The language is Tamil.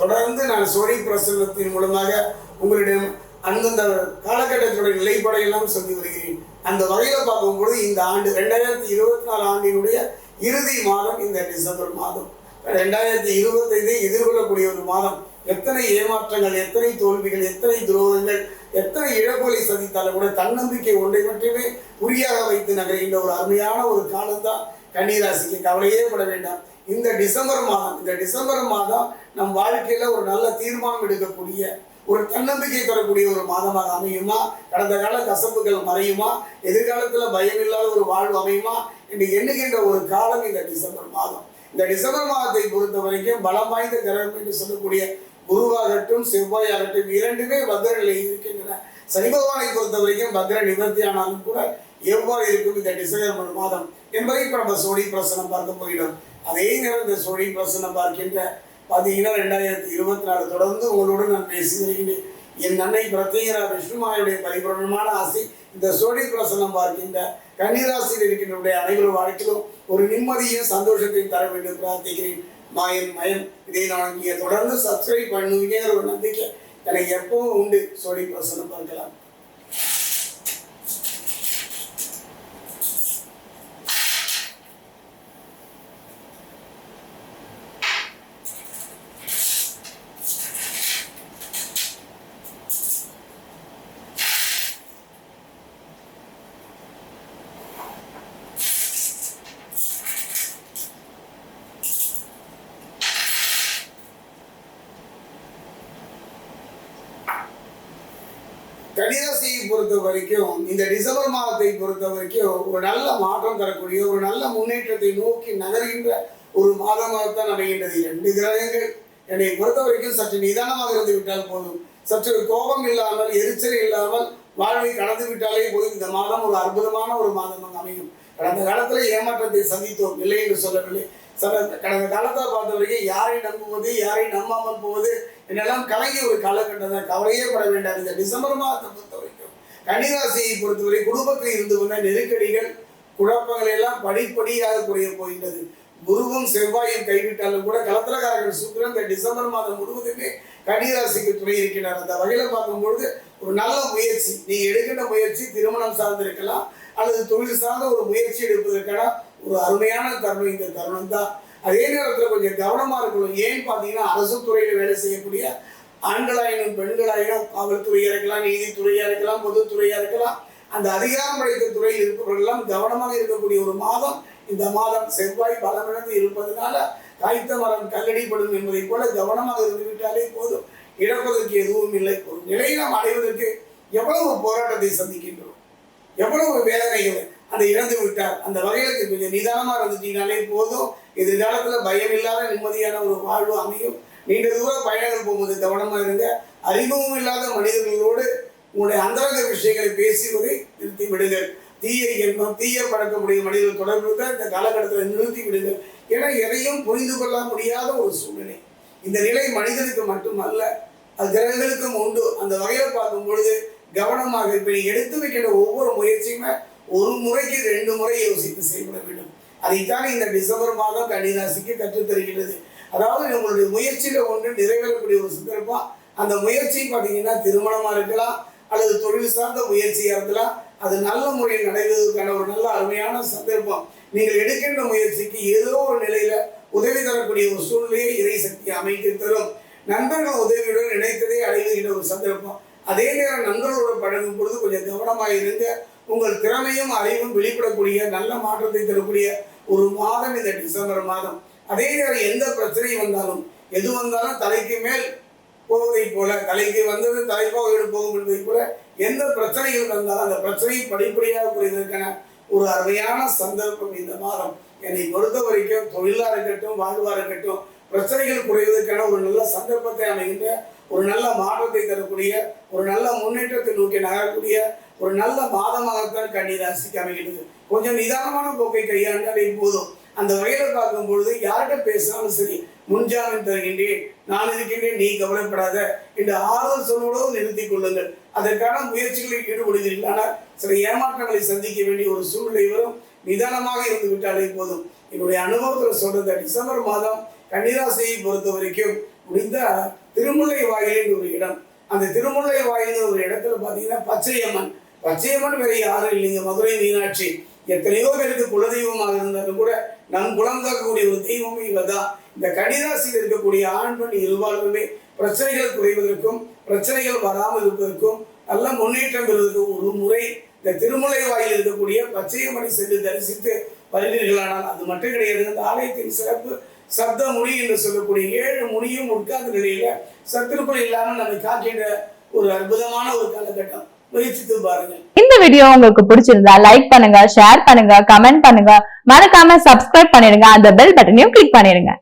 தொடர்ந்து நான் சோழி பிரசன்னத்தின் மூலமாக உங்களிடம் அந்தந்த காலகட்டத்துடைய நிலைப்பாடை எல்லாம் சொல்லி வருகிறேன். அந்த வகையில் பார்க்கும்பொழுது இந்த ஆண்டு ரெண்டாயிரத்தி இருபத்தி நாலு ஆண்டினுடைய இறுதி மாதம் இந்த டிசம்பர் மாதம். ரெண்டாயிரத்தி இருபத்தைந்தை எதிர்கொள்ளக்கூடிய ஒரு மாதம். எத்தனை ஏமாற்றங்கள் எத்தனை தோல்விகள் எத்தனை துரோகங்கள் எத்தனை இழப்புகளை சந்தித்தாலும் கூட தன்னம்பிக்கை ஒன்றை மட்டுமே குறியாக வைத்து நகர்கின்ற ஒரு அருமையான ஒரு காலம்தான். கன்னிராசிக்கு கவலையே பட வேண்டாம். இந்த டிசம்பர் மாதம் இந்த டிசம்பர் மாதம் நம் வாழ்க்கையில் ஒரு நல்ல தீர்மானம் எடுக்கக்கூடிய ஒரு தன்னம்பிக்கை தரக்கூடிய ஒரு மாதமாக அமையுமா? கடந்த கால கசப்புகள் மறையுமா? எதிர்காலத்தில் பயம் இல்லாத ஒரு வாழ்வு அமையுமா? என்று எண்ணுகின்ற ஒரு காலம் இந்த டிசம்பர் மாதம். இந்த டிசம்பர் மாதத்தை பொறுத்த வரைக்கும் பலம் வாய்ந்த கிரகம் என்று சொல்லக்கூடிய குருவாகட்டும் செவ்வாயாகட்டும் இரண்டுமே பத்திர நிலையில் இருக்கின்றன. சனி பகவானை பொறுத்த வரைக்கும் பத்திர நிவர்த்தி ஆனாலும் கூட எவ்வாறு இருக்கும் இந்த டிசம்பர் மாதம் என்பதை இப்போ நம்ம சோழி பிரசனம் பார்க்க போயிடும் அதே நேரம் இந்த சோழி பிரசனம் பார்க்கின்ற பார்த்தீங்கன்னா ரெண்டாயிரத்தி இருபத்தி நாலு தொடர்ந்து உங்களோடு நான் பேசி வருகின்றேன் என் அன்னை பிரத்யேகரா விஷ்ணுமாயுடைய பரிபூர்ணமான ஆசை இந்த சோழி பிரசனம் பார்க்கின்ற கன்னிராசியில் இருக்கின்ற அனைவரும் வாழ்க்கையிலும் ஒரு நிம்மதியும் சந்தோஷத்தையும் தர வேண்டும் பிரார்த்திக்கிறேன். மாயன் மயன் இதை நான் இங்கே தொடர்ந்து சப்ஸ்கிரைப் பண்ணுவீங்கிற ஒரு நம்பிக்கை எனக்கு எப்பவும் உண்டு. சோழி பிரசனம் பார்க்கலாம். கன்னிராசியை பொறுத்த வரைக்கும் இந்த டிசம்பர் மாதத்தை பொறுத்த வரைக்கும் ஒரு நல்ல மாற்றம் தரக்கூடிய ஒரு நல்ல முன்னேற்றத்தை நோக்கி நகர்கின்ற ஒரு மாதமாகத்தான் அமைகின்றது. இரண்டு கிரகங்கள் என்னை பொறுத்த வரைக்கும் சற்று நிதானமாக இருந்து விட்டால் போதும். சற்று கோபம் இல்லாமல் எரிச்சல் இல்லாமல் வாழ்வை கடந்து விட்டாலே போதும். இந்த மாதம் ஒரு அற்புதமான ஒரு மாதமாக அமையும். கடந்த காலத்தில் ஏமாற்றத்தை சந்தித்தோம் இல்லை என்று சொல்லவில்லை. சில கடந்த காலத்தை பார்த்த வரைக்கும் யாரை நம்புவது யாரை நம்பாமல் போவது என்னெல்லாம் கலங்கிய ஒரு காலகட்டம் தான் கவலையே பட வேண்டாம். இந்த டிசம்பர் மாதத்தை பொறுத்த வரைக்கும் கன்னிராசியை பொறுத்தவரை குடும்பத்தில் இருந்து வந்த நெருக்கடிகள் குழப்பங்கள் எல்லாம் படிப்படியாக குறைய போகின்றது. குருவும் செவ்வாயும் கைவிட்டாலும் கூட கலத்திரக்காரர்கள் சுக்கிரன் இந்த டிசம்பர் மாதம் முழுவதுமே கன்னிராசிக்கு துணை இருக்கிறார். அந்த வகையில் பார்க்கும்பொழுது ஒரு நல்ல முயற்சி. நீ எடுக்கின்ற முயற்சி திருமணம் சார்ந்திருக்கலாம் அல்லது தொழில் சார்ந்த ஒரு முயற்சி எடுப்பதற்கான ஒரு அருமையான தருணம் இந்த தருணம் தான். அதே நேரத்தில் கொஞ்சம் கவனமாக இருக்கணும். ஏன்னு பார்த்தீங்கன்னா அரசு துறையில் வேலை செய்யக்கூடிய ஆண்களாயினும் பெண்களாயினும் காவல்துறையாக இருக்கலாம் நீதித்துறையாக இருக்கலாம் பொதுத்துறையாக இருக்கலாம் அந்த அதிகாரம் படைத்த துறையில் இருப்பவர்களெல்லாம் கவனமாக இருக்கக்கூடிய ஒரு மாதம். இந்த மாதம் செவ்வாய் பலமிழந்து இருப்பதனால காய்த்த மரம் கல்லடிப்படும் என்பதை போல கவனமாக இருந்துவிட்டாலே போதும். இழப்பதற்கு எதுவும் இல்லை. ஒரு நிலையை நாம் அடைவதற்கு எவ்வளவு போராட்டத்தை சந்திக்கின்றோம்? எவ்வளவு வேதனைகள் அந்த இழந்து விட்டார். அந்த வகையில கொஞ்சம் நிதானமா இருந்துட்டீங்கனாலே போதும். எதிர்காலத்துல பயம் இல்லாத நிம்மதியான ஒரு வாழ்வு அமையும். நீண்ட தூர பயணங்கள் போகும்போது கவனமா இருங்க. அறிமுகம் இல்லாத மனிதர்களோடு உங்களுடைய அந்தரங்க விஷயங்களை பேசுவதை நிறுத்தி விடுங்கள். தீய எண்ணம் தீய பழக்கக்கூடிய மனிதர்கள் தொடர்பு இந்த காலகட்டத்தில் நிறுத்தி விடுங்கள். ஏன்னா எதையும் புரிந்து கொள்ள முடியாத ஒரு சூழ்நிலை. இந்த நிலை மனிதனுக்கு மட்டுமல்ல அது கிரகங்களுக்கும் உண்டு. அந்த வகையில் பார்க்கும் பொழுது கவனமாக இப்போ நீ எடுத்து வைக்கின்ற ஒவ்வொரு முயற்சியுமே ஒரு முறைக்கு ரெண்டு முறை யோசித்து செயல்பட வேண்டும். அதைத்தான் இந்த டிசம்பர் மாதம் கன்னிராசிக்கு கற்றுத்தருகிறது அதாவது உங்களுடைய முயற்சியில் ஒன்று நிறைவேறக்கூடிய ஒரு சந்தர்ப்பம் அந்த முயற்சி பார்த்தீங்கன்னா திருமணமாக இருக்கலாம் அல்லது தொழில் சார்ந்த முயற்சியாக இருக்கலாம் அது நல்ல முறையில் நடைபெறுவதற்கான ஒரு நல்ல அருமையான சந்தர்ப்பம். நீங்கள் எடுக்கின்ற முயற்சிக்கு ஏதோ ஒரு நிலையில உதவி தரக்கூடிய ஒரு சூழ்நிலையை இறை சக்தி அமைத்து தரும். நண்பர்கள் உதவியுடன் நினைத்ததை அடைவுகின்ற ஒரு சந்தர்ப்பம். அதே நேரம் நண்பர்களோட பழகும் பொழுது கொஞ்சம் கவனமாக இருந்து உங்கள் திறமையும் அறிவும் வெளிப்படக்கூடிய நல்ல மாற்றத்தை தரக்கூடிய ஒரு மாதம் இந்த டிசம்பர் மாதம். அதே நேரம் எந்த பிரச்சனை வந்தாலும் எது வந்தாலும் தலைக்கு மேல் போவதை போல தலைக்கு வந்தது தலைப்பாக எடுப்போம் போகும் என்பதை போல எந்த பிரச்சனைகள் வந்தாலும் அந்த பிரச்சனையை படிப்படியாக புரிவதற்கான ஒரு அருமையான சந்தர்ப்பம் இந்த மாதம். என்னை பொறுத்த வரைக்கும் தொழிலாக இருக்கட்டும் வாழ்வாக இருக்கட்டும் பிரச்சனைகள் குறைவதற்கான ஒரு நல்ல சந்தர்ப்பத்தை அமைகின்ற ஒரு நல்ல மாற்றத்தை தரக்கூடிய ஒரு நல்ல முன்னேற்றத்தை நோக்கி நகரக்கூடிய ஒரு நல்ல மாதமாகத்தான் கன்னி ராசிக்கு அமைகிறது கொஞ்சம் நிதானமான போக்கை கையாண்டாலே போதும். அந்த வகையில பார்க்கும் பொழுது யார்கிட்ட பேசினாலும் சரி முன்ஜாமீன் தருகின்றேன். நான் இருக்கின்றேன் நீ கவலைப்படாத என்று ஆறுதல் சொல்லுவதும் நிறுத்திக் கொள்ளுங்கள். அதற்கான முயற்சிகளில் ஈடுபடுகிறீர்கள். சில ஏமாற்றங்களை சந்திக்க வேண்டிய ஒரு சூழ்நிலை வரும். நிதானமாக இருந்து விட்டாலே போதும். என்னுடைய அனுபவத்தில் சொல்றது டிசம்பர் மாதம் கன்னிராசியை பொறுத்த வரைக்கும் முடிந்த திருமுல்லை வாயிலின் ஒரு இடம். அந்த திருமுல்லை வாயிலின் ஒரு இடத்துல பார்த்தீங்கன்னா பச்சையம்மன். பச்சையம்மன் வேற யாரும் இல்லைங்க மதுரை மீனாட்சி. எத்தனையோ பேருக்கு குலதெய்வமாக இருந்தாலும் கூட நம் குலம் காக்கக்கூடிய ஒரு தெய்வமே இவதான் இந்த கன்னிராசியில் இருக்கக்கூடிய ஆண் பெண் இருவாழ்வுமே பிரச்சனைகள் குறைவதற்கும் பிரச்சனைகள் வராமல் இருப்பதற்கும் நல்ல முன்னேற்றம் பெறுவதற்கும் ஒரு முறை இந்த திருமலை வாயில் இருக்கக்கூடிய பச்சையம்மனை சென்று தரிசித்து வருவீர்களானால் அது மட்டும் கிடையாது. இந்த ஆலயத்தின் சிறப்பு சப்த மொழி என்று சொல்லக்கூடிய ஏழு மொழியும் உட்கார்ந்த நிலையில சத்துருக்குள் இல்லாமல் நம்மை காக்கின்ற ஒரு அற்புதமான ஒரு காலகட்டம். முயற்சித்து பாருங்க. இந்த வீடியோ உங்களுக்கு பிடிச்சிருந்தா லைக் பண்ணுங்க ஷேர் பண்ணுங்க கமெண்ட் பண்ணுங்க. மறக்காம சப்ஸ்கிரைப் பண்ணிடுங்க. அந்த பெல் பட்டனையும் கிளிக் பண்ணிடுங்க.